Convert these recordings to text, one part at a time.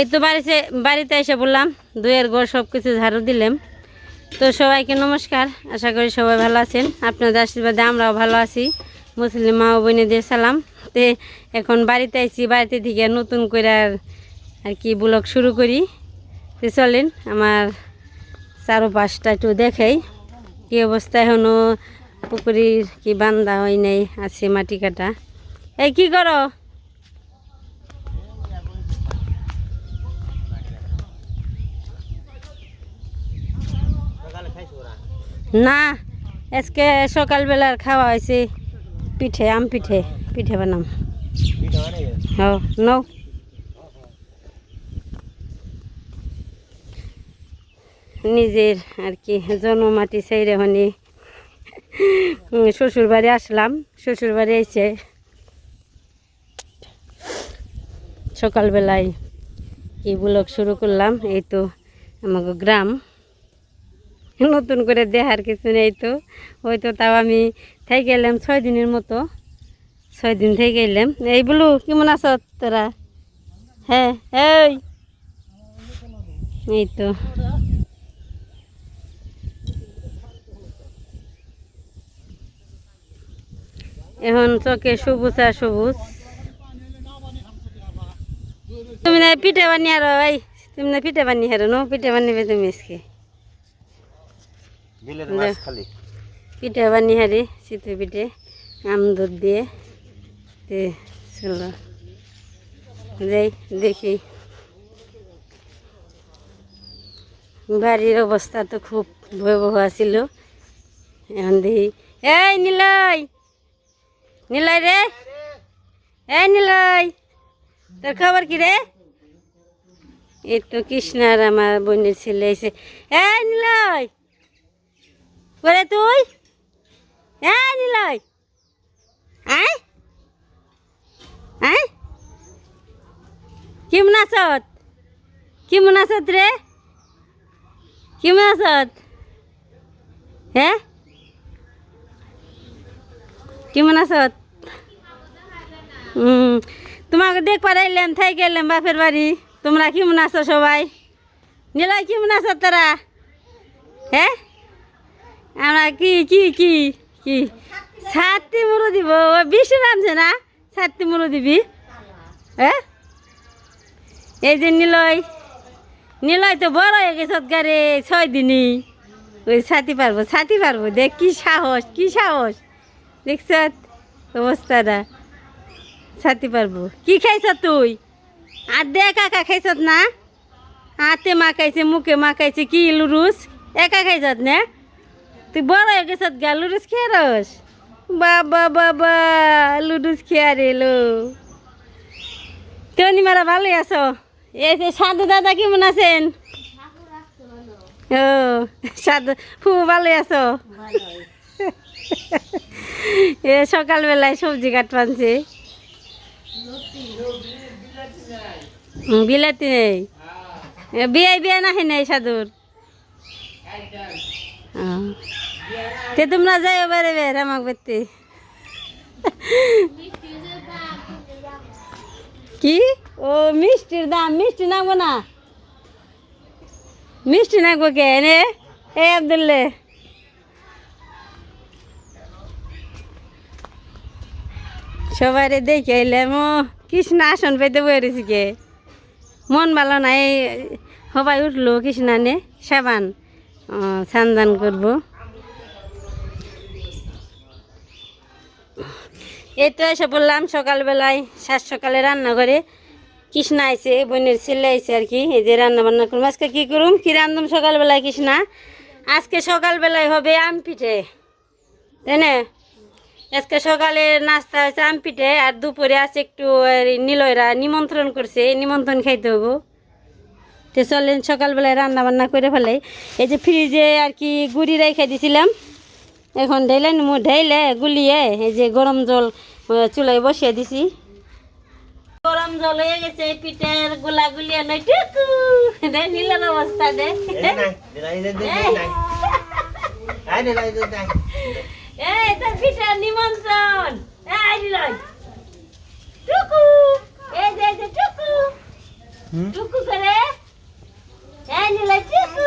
এই তো বাড়িতে বাড়িতে এসে বললাম, দুয়ের ঘর সব কিছু ঝাড়ু দিলাম। তো সবাইকে নমস্কার, আশা করি সবাই ভালো আছেন। আপনাদের আশীর্বাদে আমরাও ভালো আছি। মুসলিম মা ও বোনেদের সালাম। তে এখন বাড়িতে আইছি, বাড়িতে থেকে নতুন করে আর আর কি ব্লগ শুরু করি। তো চলেন, আমার চারোপাশটা একটু দেখাই। কি অবস্থা এখনও পুকুরির কি বান্ধা হয় নাই, আছে মাটি কাটা। এই কি করো? না আজকে সকালবেলার খাওয়া হয়েছে পিঠে আম পিঠে পিঠে বানাম। হ্যাঁ নৌ নিজের আর কি জন্মমাটি সেই রেহনি শ্বশুর বাড়ি আসলাম শ্বশুর বাড়ি এসে সকালবেলায় কি ব্লগ শুরু করলাম এই তো আমাকে গ্রাম। নতুন করে দেখার কিছু নেই তো। হয়তো তাও আমি থেকে গেলাম ছয় দিনের মতো। ছয় দিন থেকে গেলাম এই বলু, কেমন আছ তোরা? হ্যাঁ এই। তো। এখন চোখে সবুজ আর সবুজ। তুমি না পিঠে বানিয়ে আর এই। তুমি না পিঠে বানিয়ে হারো, নো পিঠে বানিয়ে তুমি আজকে। পিঠে বানিয়ে হারি চিতু পিঠে আম দুধ দিয়ে চলো। যাই দেখি। বাড়ির অবস্থা তো খুব ভয়াবহ ছিল এখন দেখি। এই নিলয়! নিলয় রে! এই নিলয়! তোর খবর কি রে? এই তো কৃষ্ণার আমার বোনের ছেলে এসে এই নিলয়! করে তুই হ্যাঁ নিলয় আয় আয় কেমন আছত কেমন আছত রে কেমন আছত হ্যাঁ কেমন আছত হুম তোমাকে দেখ পারাইলাম থাই গেলাম বাপের বাড়ি তোমরা কেমন আছো সবাই নিলয় কেমন আছো তোরা হ্যাঁ কি কি কি কি? সাতটি মুরো দিব। বেশি নামছে না? সাতটি মুরো দিবি? হ্যাঁ এই যে নিলয়। নিলয় তো বড় হয়ে গেছে গারে ছয় দিনই। ওই ছাতি পারব ছাতি পারব। দেখ কি সাহস কি সাহস। দেখছ অবস্থাটা? ছাতি পারব। কি খাইছ তুই? আর দে কাকা খাইছ না? হাতে মাখাইছে, মুখে মাখাইছে কি লুরুস একা খাইছ না? তুই বড় হয়ে গেছ গা লুডুস খেয়ে রস? বাবা বাবা, লুডুস খেয়ে রে লো তুমি মারা ভালোই আছো। এই সাধু দাদা কেমন আছেন? ও, সাধু, খুব ভালোই আছো। এ সকালবেলায় সবজি কাট পানছে বিলাতি নেই। বিয়ে বিয়ে নাহি নেই সাধুর। ও। তে তোমরা যাই এবারে বের আমাক বেতে কি? ও, মিষ্টির দাম, মিষ্টি নাগবো না? মিষ্টি নাগবো কে? নে এ আবদুল্লে। সবাই দেখে ও কৃষ্ণ আসন পেতে বসেছি কে? মন ভালো নাই সবাই উঠল কৃষ্ণা নে সাবান সান্দান করব। এই তো এসে বললাম সকালবেলায় সাত সকালে রান্না করে। কৃষ্ণা আইছে বোনের ছেলে আইছে আর কি। এই যে রান্না বান্না করুম। আজকে কী করুম? কী রান্ধুম সকালবেলায় কৃষ্ণা? আজকে সকালবেলায় হবে আম পিঠে তাই না? আজকে সকালে নাস্তা হয়েছে আম পিঠে আর দুপুরে আছে একটু নিলয়রা নিমন্ত্রণ করছে। নিমন্ত্রণ খাইতে হব। তো চলেন সকালবেলায় রান্না বান্না করে ফেলাই। এই যে ফ্রিজে আর কি গুড়ি রেখে দিছিলাম। এখন ঢেলে নিমু, ঢেলে গুলিয়ে এই যে গরম জল চুলায় বসিয়ে দিছি। গরম জল হয়ে গেছে পিঠের গোলা টুকু দে নীলের অবস্থা দে। এই তোর পিঠের নিমন্ত্রণ। এই টুকু এই যে এই যে টুকু? টুকু করে। এই নিলে টুকু।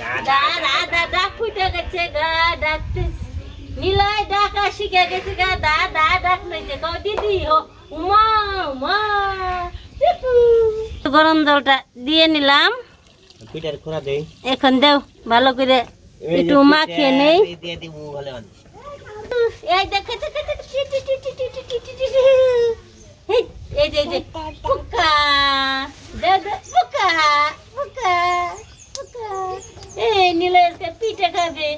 দা দা দা ডাক ফুটে গেছে গা ডাকতে নিলয় ডাকা শিখে গেছে গা দা দা ডাক নাইছে কও দিদি হো উমা উমা গরম জলটা দিয়ে নিলাম পিঠার খোরা দেই এখন দেও ভালো করে একটু মাখিয়ে নেই দিয়ে দিব ভালো এই দেখে দেখে এই যে এই যে পোকা দে দে পোকা এই নিলয় পিঠা খাবে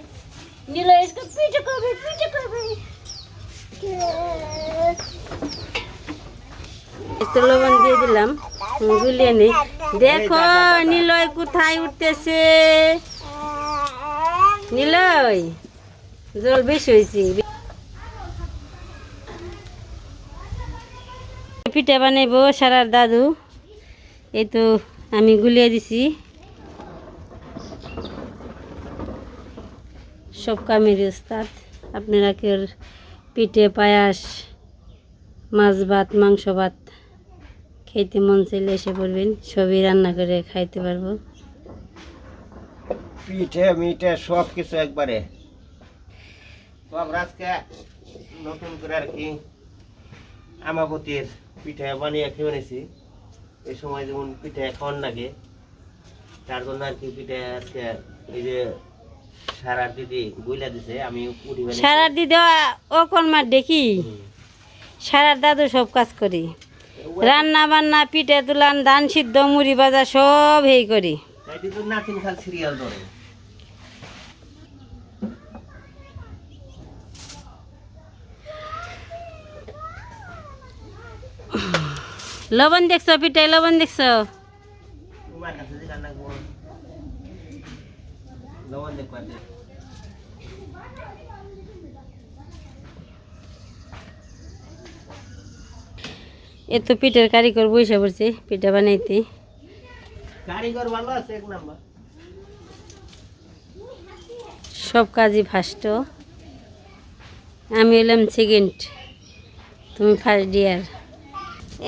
নীলা इसका পিঠে খাবে পিঠে খাবে একটু লবণ দিয়ে দিলাম হুম, গুলিয়ে নেই দেখো নিলয় কোথায় উঠতেছে নিলয় জল বেশি হয়েছে পিঠা বানাইব সারার দাদু এই তো আমি গুলিয়ে দিছি সব কামের উস্তাদ আপনারা কেউ পিঠে পায়াস, মাছ ভাত, মাংস ভাত খেতে মন চাইলে এসে পড়বেন, সবই রান্না করে খাইতে পারব। পিঠে, মিঠে সব কিছু একবারে। নতুন করে আর কি আমাবতীর পিঠে বানিয়ে খেয়ে নিয়েছি এই সময় যেমন পিঠে খাওয়ার লাগে, তার জন্য আর কি পিঠে আজকে এই যে সারা দিদি দিছে আমি দিদি ও দেখি? সারার দাদু সব কাজ করি। রান্না বান্না পিঠে তুলান ধান সিদ্ধ মুড়ি বাজা সব হেই করি। লবণ দেখছ পিঠে লবণ দেখছ? তোমার কাছে লবণ দেখবা এ তো পিঠের কারিগর বসে পড়ছে পিঠা বানাইতে। কারিগর ভালো আছে এক নাম্বার। সব কাজই ফার্স্ট আমি এলাম সেকেন্ড তুমি ফার্স্ট ইয়ার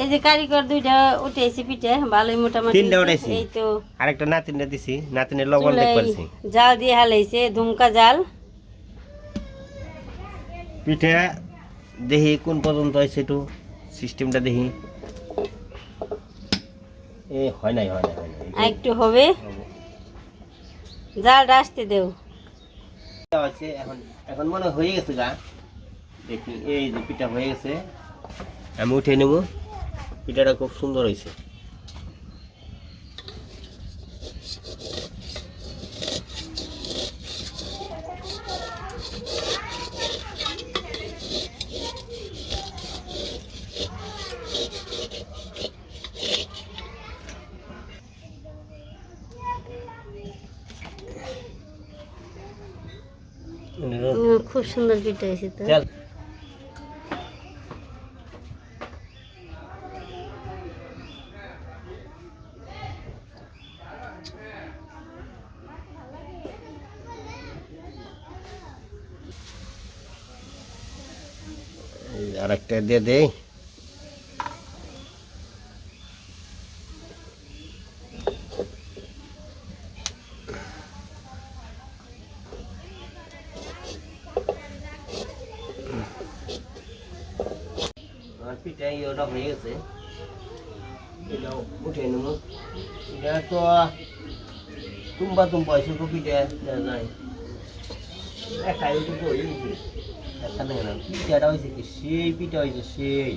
এই যে কারিগর দুইটা উঠেছি পিঠে ভালোই মোটামুটি তিনটা। উঠাইছি। এই তো আরেকটা নাতিনে দিছি নাতিনের লবণ দেখবারছি জাল দিয়ে হালাইছে ধুমকা জাল। পিঠে দেখি কোন পর্যন্ত হয়েছে একটু? সিস্টেমটা দেখি এ হয় নাই হয় নাই হয় একটু হবে। জালটা আসতে দেও। এখন এখন মনে হয়ে গেছে গা। দেখি এই যে পিঠা হয়ে গেছে। আমি উঠে নেব। পিঠাটা খুব সুন্দর হয়েছে। খুব সুন্দর পিঠা হয়েছে তো চল আর একটা দিয়ে দেই। আর পিঠা ইয়েটা হয়ে গেছে। এটাও উঠে নেব। এটা তো তুম্বা তুম্বা তো পিঠা যায় একাই তো হয়ে গেছে একটা দেখে না পিঠাটা হয়েছে কি? সেই পিঠা হয়েছে সেই।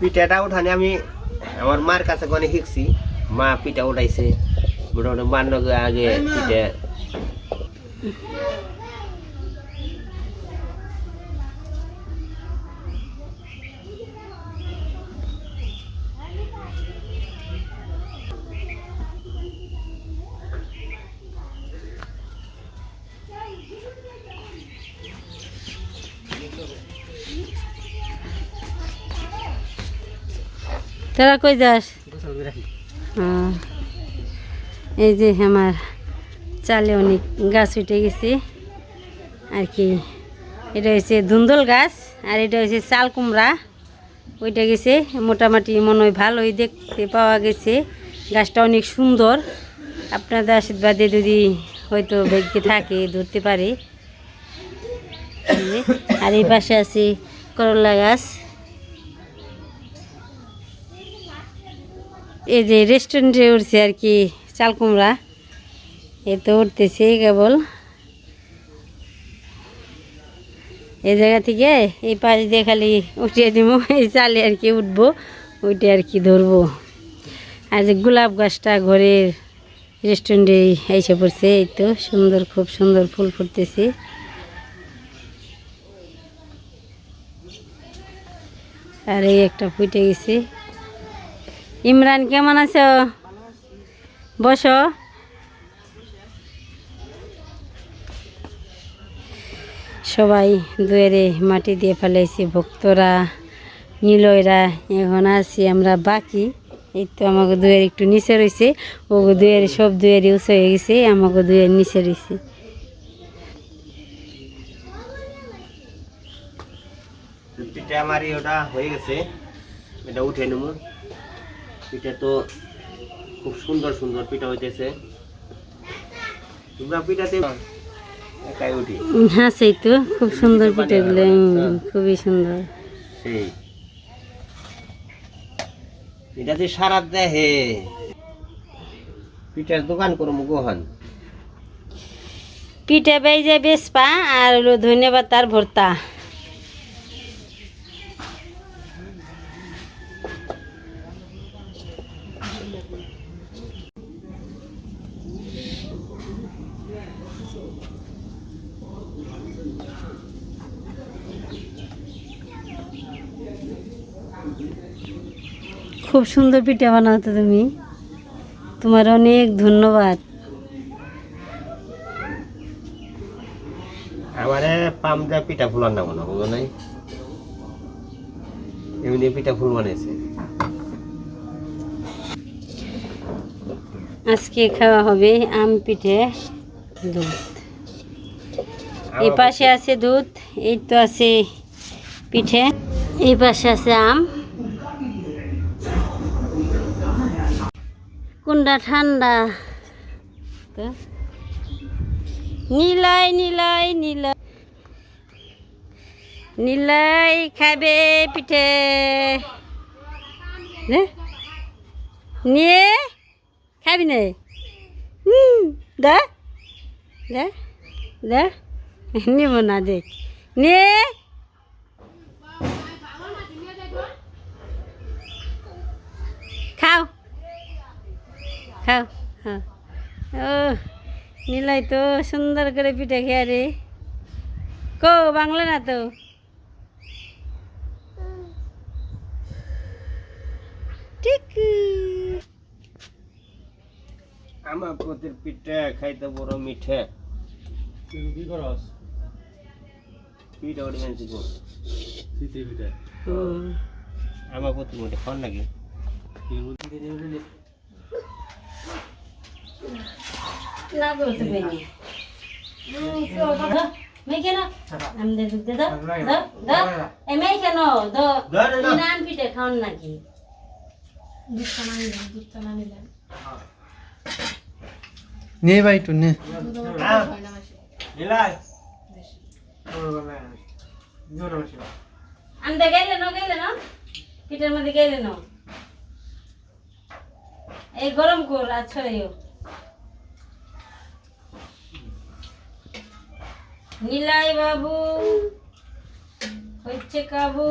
পিঠাটা উঠানে আমি আমার মার কাছে কোনে শিখছি। মা পিঠা উঠাইছে। মোটামুটি মার আগে পিঠা তোরা কই যাস? এই যে আমার চালে অনেক গাছ উঠে গেছে। আর কি এটা হচ্ছে ধুন্দল গাছ আর এটা হচ্ছে চাল কুমড়া। ওইটা গেছে মোটামুটি মনে হয় ভালোই দেখতে পাওয়া গেছে। গাছটা অনেক সুন্দর। আপনাদের আশীর্বাদে যদি হয়তো ভাগ্যে থাকে ধরতে পারে। আর এই পাশে আছে করলা গাছ। এই যে রেস্টুরেন্টে উঠছে আর কি, চাল কুমড়া। এ তো উঠতেছে কেবল। এই জায়গা থেকে এই পাশ দিয়ে খালি উঠিয়ে দিব, এই চালে আর কি উঠবো ওইটা আর কি ধরবো। আর যে গোলাপ গাছটা ঘরের রেস্টুরেন্টে এসে পড়ছে, এই তো সুন্দর, খুব সুন্দর ফুল ফুটতেছে। আর এই একটা ফুটে গেছে। ইমরান, কেমন আছো? বসো। সবাই দুয়ারে মাটি দিয়ে ফেলাইছি, ভক্তরা, নিলয়রা, এখন আছি আমরা বাকি। এই তো আমাকে দুয়ের একটু নিচে রয়েছে ও দুয়ের সব দুয়ের ইউজ হয়ে গেছে আমাকে দুয়ের নিচে রয়েছে পিঠে আমার ওটা হয়ে গেছে, এটা উঠে নেব। পিঠে তো খুব সুন্দর সুন্দর পিঠা হইতেছে। তোমরা পিঠাতে একাই উঠি। হ্যাঁ সেই তো খুব সুন্দর পিঠেগুলো উম, খুবই সুন্দর। সেই। এটা যে সারা দেহে। পিঠার দোকান করব গোহান পিঠে বেজে বেসপা আর হলো ধন্যবাদ তার ভর্তা। খুব সুন্দর পিঠে বানাও তো তুমি। তোমার অনেক ধন্যবাদ। আমারে পাম পিঠা ফুলার না মনে বুঝো নাই? এমনি পিঠা ফুল বানিয়েছে আজকে খাওয়া হবে আম পিঠে দুধ। এই পাশে আছে দুধ এই তো আছে পিঠে এই পাশে আছে আম। কোনটা ঠান্ডা। নীলাই নীলাই নীলাই নীলাই খাবে পিঠে? নিয়ে খাবি না। দা। দা। দা। নিব না, দেখ। নে খাও খাও হ্যাঁ। ও নিলাই তো সুন্দর করে পিঠে খেয়ে রে। কো বাংলা না তো। ঠিক। আমার প্রতির পিঠা খাইতে বড় মিঠে। কি করস? পিঠা ওটি মানছি গো। পিঠে। আমার প্রতি মোটে খান নাকি? না বলতে পারি মেয়ে কেন আমি দে দুধ দে দাও দাও দাও এ মেয়ে কেন দো। দাও, দাও, দাও। নাম পিঠে খাওন নাকি? নে ভাই একটু নে। নিলাই আমি গেলে না গেলে না পিঠের মধ্যে গেলে না এই গরম কর আর নীলাই বাবু হচ্ছে কাবু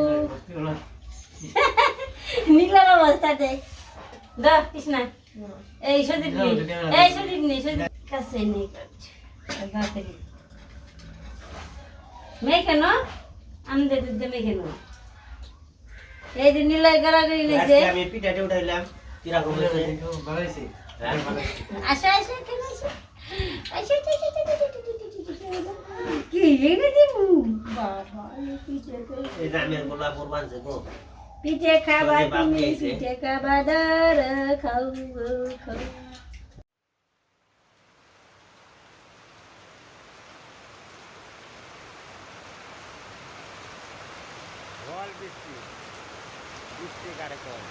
নীলার অবস্থা দেখ দা কৃষ্ণা এই সদীপ নি এই সদীপ নি সদীপ কাছে নি মেয়ে কেন আমি দে দুধ মেয়ে কেন এই যে নীলাই গড়াগড়ি আজকে আমি পিঠাটা উঠাইলাম কীরকম হয়েছে হ্যাঁ? আসা আসা কেন আসা আসা কি এনে পিঠে খাবা পিঠে খাবা দার খাও খাও। বৃষ্টি। বৃষ্টি কারে কর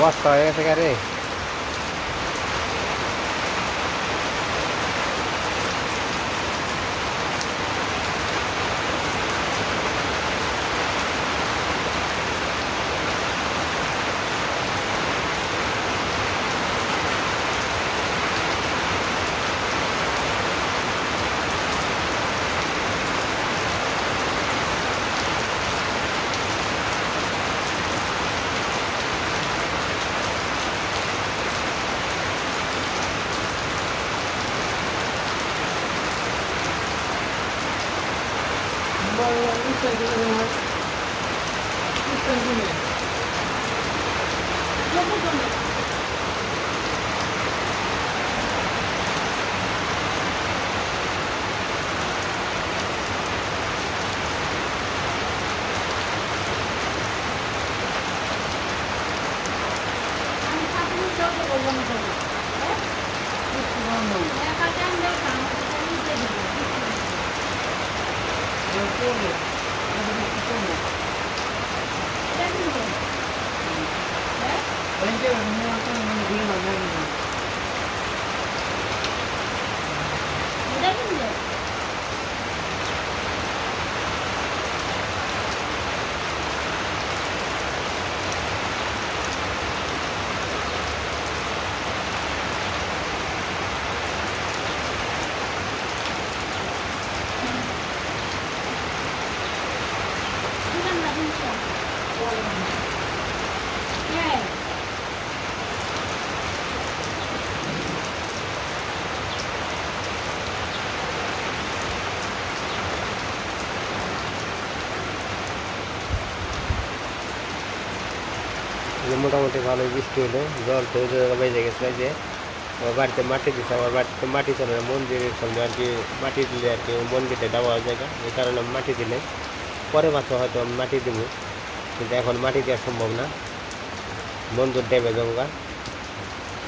বস্তা হয়ে গেছে গাড়ি যে মোটামুটি ভালোই বৃষ্টি হলো জল তো বেজে গেছে যে আমার বাড়িতে মাটি দিচ্ছে আমার বাড়িতে মাটি চলে না, মন্দিরের সামনে আর কি মাটি দিলে আর কি মন্দিরটা দেওয়া জায়গা, এই কারণে মাটি দিলে। পরে বছর হয়তো আমি মাটি দেবো, কিন্তু এখন মাটি দেওয়া সম্ভব না। মন্দির দেবে জমগা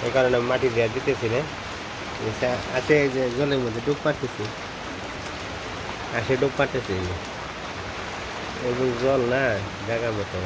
এই কারণে মাটি দেওয়া দিতেছি না। আছে যে জলের মধ্যে ডুব পারতেছি আসে ডুব পারতেছি এবং জল না জায়গা মতো।